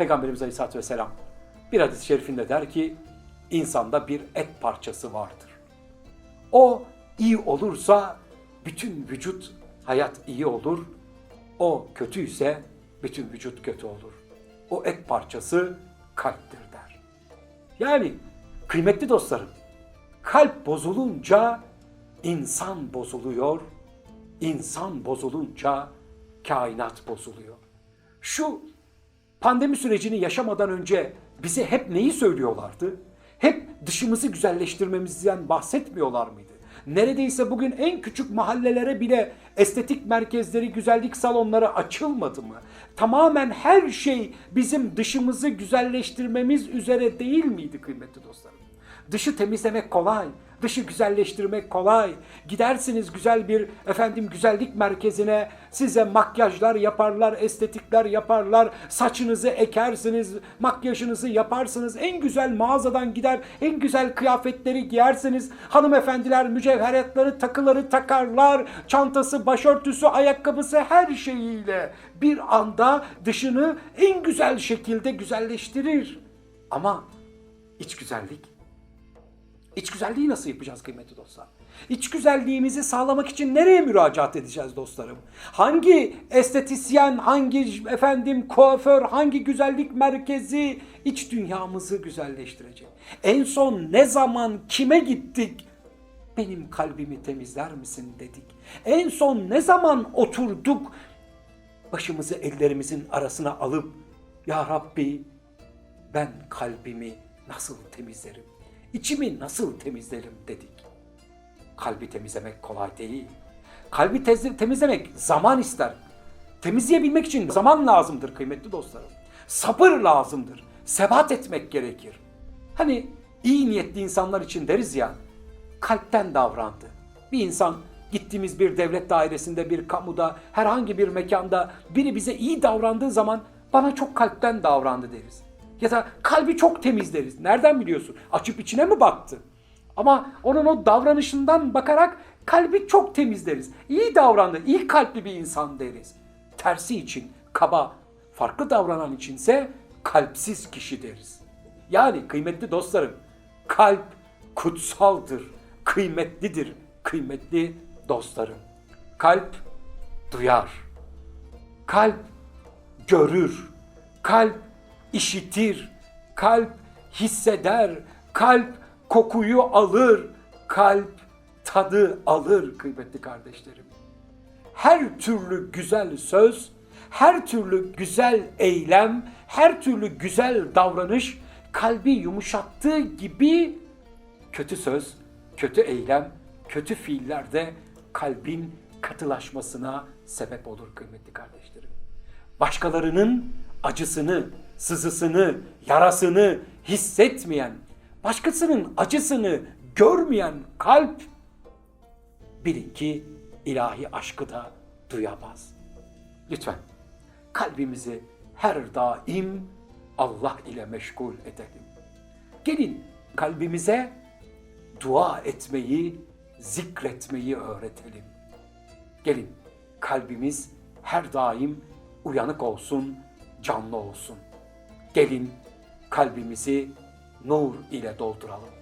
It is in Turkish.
Peygamberimiz Aleyhisselatü Vesselam bir hadis-i şerifinde der ki insanda bir et parçası vardır. O iyi olursa bütün vücut hayat iyi olur. O kötüyse bütün vücut kötü olur. O et parçası kalptir der. Yani kıymetli dostlarım, kalp bozulunca insan bozuluyor, insan bozulunca kainat bozuluyor. Şu pandemi sürecini yaşamadan önce bize hep neyi söylüyorlardı? Hep dışımızı güzelleştirmemizden bahsetmiyorlar mıydı? Neredeyse bugün en küçük mahallelere bile estetik merkezleri, güzellik salonları açılmadı mı? Tamamen her şey bizim dışımızı güzelleştirmemiz üzere değil miydi kıymetli dostlarım? Dışı temizlemek kolay, dışı güzelleştirmek kolay. Gidersiniz güzel bir efendim güzellik merkezine, size makyajlar yaparlar, estetikler yaparlar, saçınızı ekersiniz, makyajınızı yaparsınız. En güzel mağazadan gider, en güzel kıyafetleri giyersiniz. Hanımefendiler mücevheratları, takıları takarlar. Çantası, başörtüsü, ayakkabısı her şeyiyle bir anda dışını en güzel şekilde güzelleştirir. Ama iç güzellik İç güzelliği nasıl yapacağız kıymetli dostlar? İç güzelliğimizi sağlamak için nereye müracaat edeceğiz dostlarım? Hangi estetisyen, hangi efendim kuaför, hangi güzellik merkezi iç dünyamızı güzelleştirecek? En son ne zaman kime gittik? Benim kalbimi temizler misin dedik. En son ne zaman oturduk? Başımızı ellerimizin arasına alıp Ya Rabbi ben kalbimi nasıl temizlerim? İçimi nasıl temizlerim dedik. Kalbi temizlemek kolay değil. Kalbi temizlemek zaman ister. Temizleyebilmek için zaman lazımdır kıymetli dostlarım. Sabır lazımdır. Sebat etmek gerekir. Hani iyi niyetli insanlar için deriz ya, kalpten davrandı. Bir insan gittiğimiz bir devlet dairesinde, bir kamuda, herhangi bir mekanda biri bize iyi davrandığı zaman bana çok kalpten davrandı deriz. Ya da kalbi çok temiz deriz. Nereden biliyorsun? Açıp içine mi baktı? Ama onun o davranışından bakarak kalbi çok temiz deriz. İyi davrandı, iyi kalpli bir insan deriz. Tersi için kaba, farklı davranan içinse kalpsiz kişi deriz. Yani kıymetli dostlarım, kalp kutsaldır, kıymetlidir, kıymetli dostlarım. Kalp duyar, kalp görür, kalp işitir, kalp hisseder, kalp kokuyu alır, kalp tadı alır kıymetli kardeşlerim. Her türlü güzel söz, her türlü güzel eylem, her türlü güzel davranış kalbi yumuşattığı gibi kötü söz, kötü eylem, kötü fiiller de kalbin katılaşmasına sebep olur kıymetli kardeşlerim. Başkalarının acısını, sızısını, yarasını hissetmeyen, başkasının acısını görmeyen kalp bilin ki ilahi aşkı da duyamaz. Lütfen kalbimizi her daim Allah ile meşgul edelim. Gelin kalbimize dua etmeyi, zikretmeyi öğretelim. Gelin kalbimiz her daim uyanık olsun, canlı olsun. Gelin kalbimizi nur ile dolduralım.